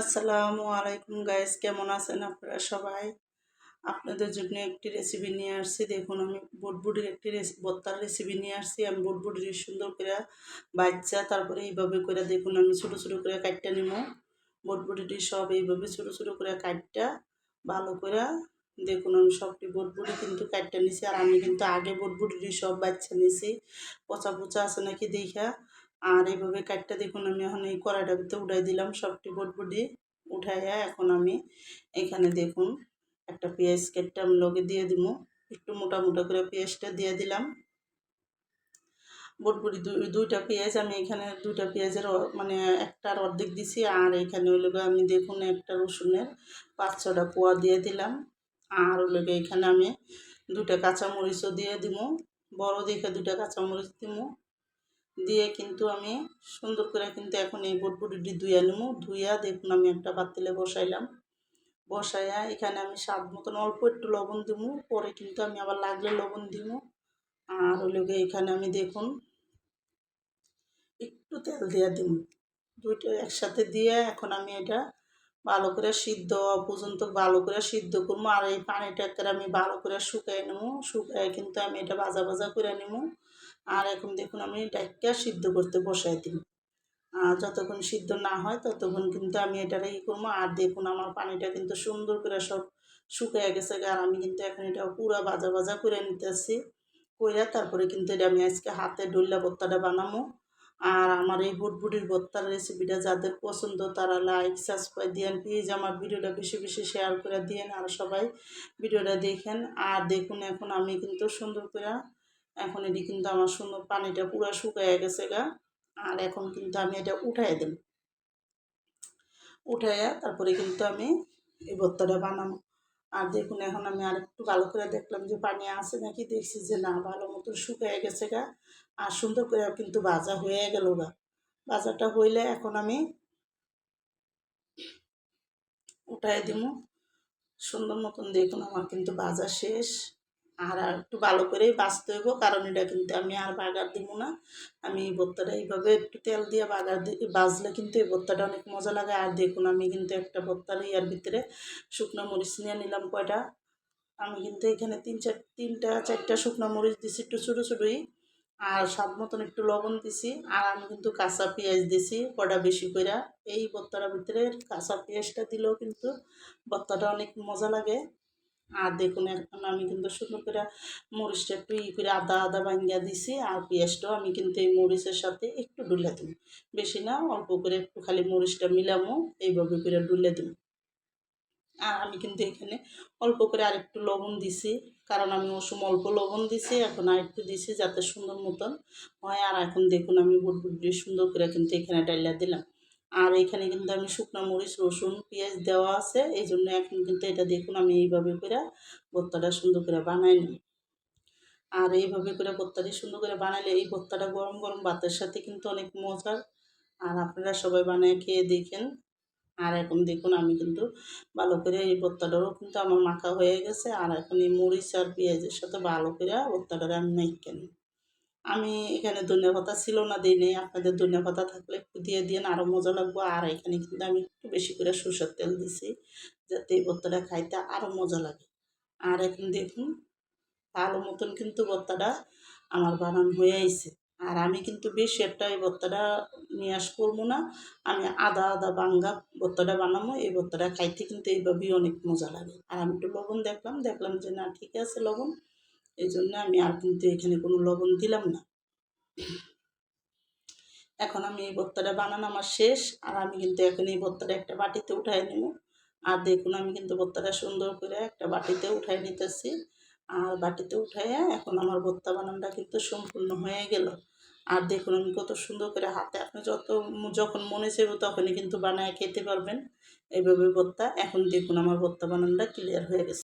আসসালামু আলাইকুম গাইস, কেমন আছেন আপনারা সবাই? আপনাদের জন্য একটি রেসিপি নিয়ে আসছি। দেখুন, আমি বুটবুটির একটি বত্তার রেসিপি নিয়ে আসছি। আমি বুটবুটির সুন্দর করে বাচ্চা তারপরে এইভাবে করে দেখুন, আমি ছোটো ছোটো করে কাটটা নিব। বুটবুটিটি সব এইভাবে ছোটো ছোটো করে কাটটা, ভালো করে দেখুন, আমি সবটি বুটবুটি কিন্তু কাটটা নিছি। আর আমি কিন্তু আগে বুটবুটিটি সব বাচ্চা নিছি। পচা পচা আছে নাকি দেখা? আর এইভাবে কাটটা দেখুন, আমি এখন এই কড়াইটার ভিতরে উঠাই দিলাম সবটি বটবটি উঠাইয়া এখন আমি এখানে দেখুন একটা পেঁয়াজ কেটটা আমি লগে দিয়ে দিব একটু মোটা মোটা করে পেঁয়াজটা দিয়ে দিলাম। বটবটি দুইটা পেঁয়াজ আমি এখানে দুইটা পেঁয়াজের মানে একটার অর্ধেক দিছি আর এখানে ওই লোক আমি দেখুন একটা রসুনের পাঁচ ছটা পোয়া দিয়ে দিলাম। আর ওই লোক এখানে আমি দুটা কাঁচামরিচও দিয়ে দিব বড় দেখে দুটা কাঁচামরিচ দিব দিয়ে কিন্তু আমি সুন্দর করে কিন্তু এখন এই বটবটিটি ধুইয়া নেব ধুইয়া দেখুন আমি একটা পাতিলে বসাইলাম। বসাইয়া এখানে আমি স্বাদ মতন অল্প একটু লবণ দিব পরে কিন্তু আমি আবার লাগলে লবণ দিব আর হলো এখানে আমি দেখুন একটু তেল দিয়ে দিব দুইটা একসাথে দিয়ে এখন আমি এটা ভালো করে সিদ্ধ পর্যন্ত ভালো করে সিদ্ধ করব আর এই পানিটাকে আমি ভালো করে শুকাই নেব শুকাই কিন্তু আমি এটা ভাজা ভাজা করে নেব আর এখন দেখুন আমি ডাইকা সিদ্ধ করতে বসাই দিই। আর যতক্ষণ সিদ্ধ না হয় ততক্ষণ কিন্তু আমি এটার ই করব। আর দেখুন আমার পানিটা কিন্তু সুন্দর করে সব শুকিয়ে গেছে আর আমি কিন্তু এখন এটা পুরা বাজা ভাজা করে নিতেছি। কইরা তারপরে কিন্তু এটা আমি আজকে হাতে ডল্লা ভর্তাটা বানাবো আর আমার এই বুটবুটির ভর্তার রেসিপিটা যাদের পছন্দ তারা লাইক, সাবস্ক্রাইব দিয়েন। প্লিজ আমার ভিডিওটা বেশি বেশি শেয়ার করে দিয়েন। আর সবাই ভিডিওটা দেখেন। আর দেখুন এখন আমি কিন্তু সুন্দর করে এখন এটি কিন্তু আমার সুন্দর পানিটা পুরো শুকায় গেছে গা। আর এখন কিন্তু আমি এটা উঠাই দেব। উঠাইয়া তারপরে কিন্তু আমি এই ভর্তাটা বানাবো। আর দেখুন, এখন আমি আর একটু ভালো করে দেখলাম যে পানি আছে নাকি? দেখছি যে না, ভালো মতো শুকায় গেছে গা। আর সুন্দর করে কিন্তু ভাজা হয়ে গেল গা। ভাজাটা হইলে এখন আমি উঠাই দিব সুন্দর মতন দেখুন, আমার কিন্তু ভাজা শেষ। আর একটু ভালো করেই বাঁচতে হইব, কারণ এটা কিন্তু আমি আর বাগার দিব না। আমি এই ভর্তাটা এইভাবে একটু তেল দিয়ে বাগার দিয়ে বাজলে কিন্তু এই ভর্তাটা অনেক মজা লাগে। আর দেখুন, আমি কিন্তু একটা ভর্তার ইয়ার ভিতরে শুকনো মরিচ নিয়ে নিলাম কয়টা। আমি কিন্তু এখানে তিন চার, তিনটা, চারটা শুকনো মরিচ দিছি একটু ছোটো ছোটোই আর স্বাদ মতন একটু লবণ দিছি। আর আমি কিন্তু কাঁচা পেঁয়াজ দিছি কটা বেশি করে এই ভর্তাটার ভিতরে কাঁচা পেঁয়াজটা দিলেও কিন্তু ভর্তাটা অনেক মজা লাগে। আর দেখুন, এখন আমি কিন্তু সুন্দর করে মরিচটা একটু ই করে আদা আদা ভাঙ্গিয়া দিছি আর পেঁয়াজটাও আমি কিন্তু এই মরিচের সাথে একটু ডুলে দিই বেশি না, অল্প করে একটু খালি মরিচটা মিলামো এইভাবে করে ডুলে দিই আর আমি কিন্তু এখানে অল্প করে আরেকটু লবণ দিছি, কারণ আমি ওসম অল্প লবণ দিছি, এখন আরেকটু দিছি যাতে সুন্দর মতন হয়। আর এখন দেখুন, আমি বুট দিয়ে সুন্দর করে কিন্তু এখানে ডাইলা দিলাম। আর এখানে কিন্তু আমি শুকনো মরিচ, রসুন, পেঁয়াজ দেওয়া আছে। এই জন্য এখন কিন্তু এটা দেখুন আমি এইভাবে করে ভর্তাটা সুন্দর করে বানাই নিই। আর এইভাবে করে ভর্তাটি সুন্দর করে বানাইলে এই ভর্তাটা গরম গরম ভাতের সাথে কিন্তু অনেক মজার। আর আপনারা সবাই বানিয়ে খেয়ে দেখেন। আর এখন দেখুন আমি কিন্তু ভালো করে এই ভর্তাটারও কিন্তু আমার মাখা হয়ে গেছে। আর এখন এই মরিচ আর পেঁয়াজের সাথে ভালো করে ভর্তাটারে আমি নিই আমি এখানে ধনিয়া পাতা ছিল না, দিই নেই। আপনাদের ধনিয়া পাতা থাকলে একটু দিয়ে দিন আরও মজা লাগবো। আর এখানে কিন্তু আমি একটু বেশি করে সরষের তেল দিছি, যাতে এই ভর্তাটা খাইতে আরও মজা লাগে। আর এখন দেখুন, ভালো মতন কিন্তু ভর্তাটা আমার বানানো হয়ে আইছে। আর আমি কিন্তু বেশি একটা এই ভর্তাটা নিয়ে করব না। আমি আদা আদা বাঙ্গা ভর্তাটা বানাবো, এই ভর্তাটা খাইতে কিন্তু এইভাবেই অনেক মজা লাগে। আর আমি একটু লবণ দেখলাম দেখলাম যে না, ঠিক আছে লবণ। এই জন্য আমি আর কিন্তু এখানে কোনো লবণ দিলাম না। এখন আমি এই ভর্তাটা বানানো আমার শেষ। আর আমি কিন্তু এখন এই ভর্তাটা একটা বাটিতে উঠাই নেব। আর দেখুন, আমি কিন্তু ভর্তাটা সুন্দর করে একটা বাটিতে উঠাই নিতেছি। আর বাটিতে উঠাইয়া এখন আমার ভর্তা বানানোটা কিন্তু সম্পূর্ণ হয়ে গেল। আর দেখুন, আমি কত সুন্দর করে হাতে আপনি যত যখন মনে চাইব তখনই কিন্তু বানায় খেতে পারবেন। এইভাবে ভর্তা। এখন দেখুন, আমার ভর্তা বানানোটা ক্লিয়ার হয়ে গেছে।